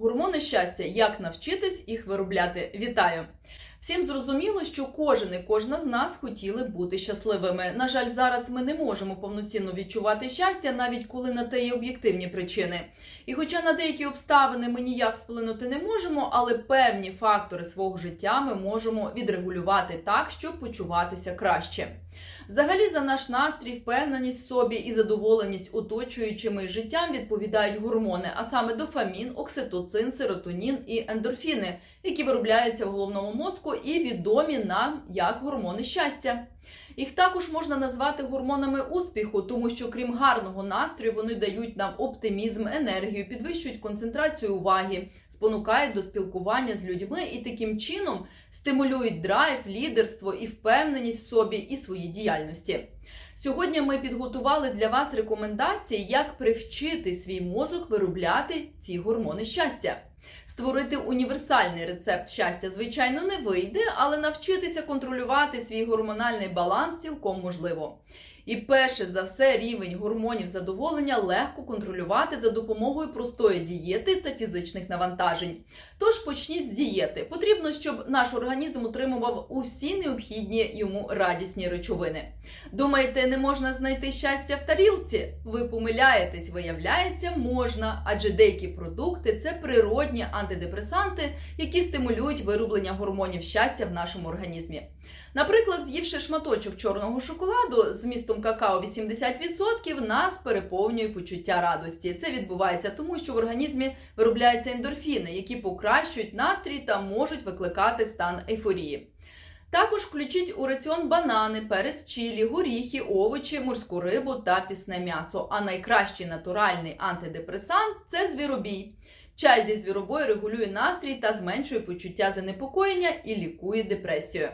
Гормони щастя. Як навчитись їх виробляти? Вітаю! Всім зрозуміло, що кожен і кожна з нас хотіли бути щасливими. На жаль, зараз ми не можемо повноцінно відчувати щастя, навіть коли на те є об'єктивні причини. І хоча на деякі обставини ми ніяк вплинути не можемо, але певні фактори свого життя ми можемо відрегулювати так, щоб почуватися краще. Взагалі, за наш настрій, впевненість в собі і задоволеність оточуючими життям відповідають гормони, а саме дофамін, окситоцин, серотонін і ендорфіни, які виробляються в головному мозку і відомі нам як гормони щастя. Їх також можна назвати гормонами успіху, тому що крім гарного настрою, вони дають нам оптимізм, енергію, підвищують концентрацію уваги, спонукають до спілкування з людьми і таким чином стимулюють драйв, лідерство і впевненість в собі і своїй діяльності. Сьогодні ми підготували для вас рекомендації, як привчити свій мозок виробляти ці гормони щастя. Створити універсальний рецепт щастя, звичайно, не вийде, але навчитися контролювати свій гормональний баланс цілком можливо. І перше за все, рівень гормонів задоволення легко контролювати за допомогою простої дієти та фізичних навантажень. Тож почніть з дієти. Потрібно, щоб наш організм отримував усі необхідні йому радісні речовини. Думаєте, не можна знайти щастя в тарілці? Ви помиляєтесь, виявляється, можна, адже деякі продукти це природні антидепресанти, які стимулюють вироблення гормонів щастя в нашому організмі. Наприклад, з'ївши шматочок чорного шоколаду з містом какао 80%, нас переповнює почуття радості. Це відбувається тому, що в організмі виробляються ендорфіни, які покращують настрій та можуть викликати стан ейфорії. Також включіть у раціон банани, перець чилі, горіхи, овочі, морську рибу та пісне м'ясо. А найкращий натуральний антидепресант це звіробій. Чай зі звіробою регулює настрій та зменшує почуття занепокоєння і лікує депресію.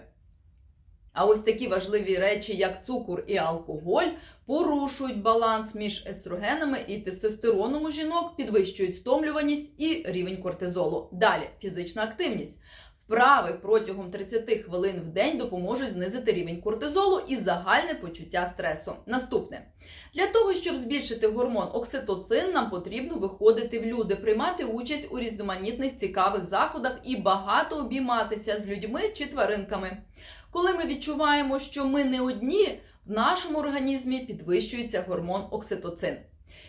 А ось такі важливі речі, як цукор і алкоголь, порушують баланс між естрогенами і тестостероном у жінок, підвищують стомлюваність і рівень кортизолу. Далі фізична активність. Вправи протягом 30 хвилин в день допоможуть знизити рівень кортизолу і загальне почуття стресу. Наступне для того, щоб збільшити гормон окситоцин, нам потрібно виходити в люди, приймати участь у різноманітних цікавих заходах і багато обійматися з людьми чи тваринками. Коли ми відчуваємо, що ми не одні, в нашому організмі підвищується гормон окситоцин.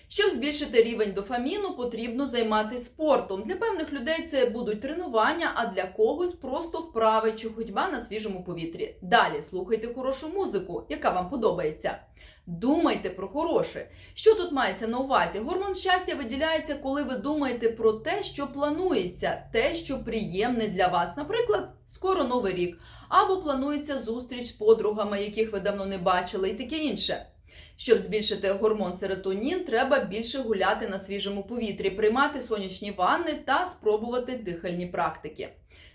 Щоб збільшити рівень дофаміну, потрібно займатися спортом. Для певних людей це будуть тренування, а для когось просто вправи чи ходьба на свіжому повітрі. Далі слухайте хорошу музику, яка вам подобається. Думайте про хороше. Що тут мається на увазі? Гормон щастя виділяється, коли ви думаєте про те, що планується, те, що приємне для вас. Наприклад, скоро новий рік, або планується зустріч з подругами, яких ви давно не бачили, і таке інше. Щоб збільшити гормон серотонін, треба більше гуляти на свіжому повітрі, приймати сонячні ванни та спробувати дихальні практики.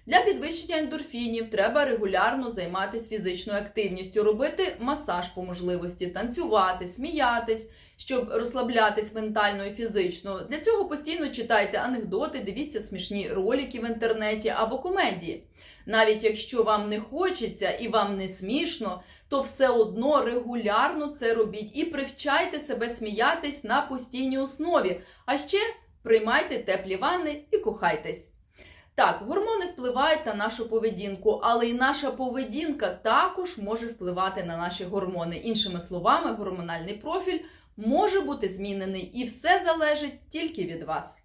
Для підвищення ендорфінів треба регулярно займатися фізичною активністю, робити масаж по можливості, танцювати, сміятись, щоб розслаблятись ментально і фізично. Для цього постійно читайте анекдоти, дивіться смішні ролики в інтернеті або комедії. Навіть якщо вам не хочеться і вам не смішно, то все одно регулярно це робіть і привчайте себе сміятись на постійній основі. А ще приймайте теплі ванни і кохайтесь. Так, гормони впливають на нашу поведінку, але і наша поведінка також може впливати на наші гормони. Іншими словами, гормональний профіль може бути змінений, і все залежить тільки від вас.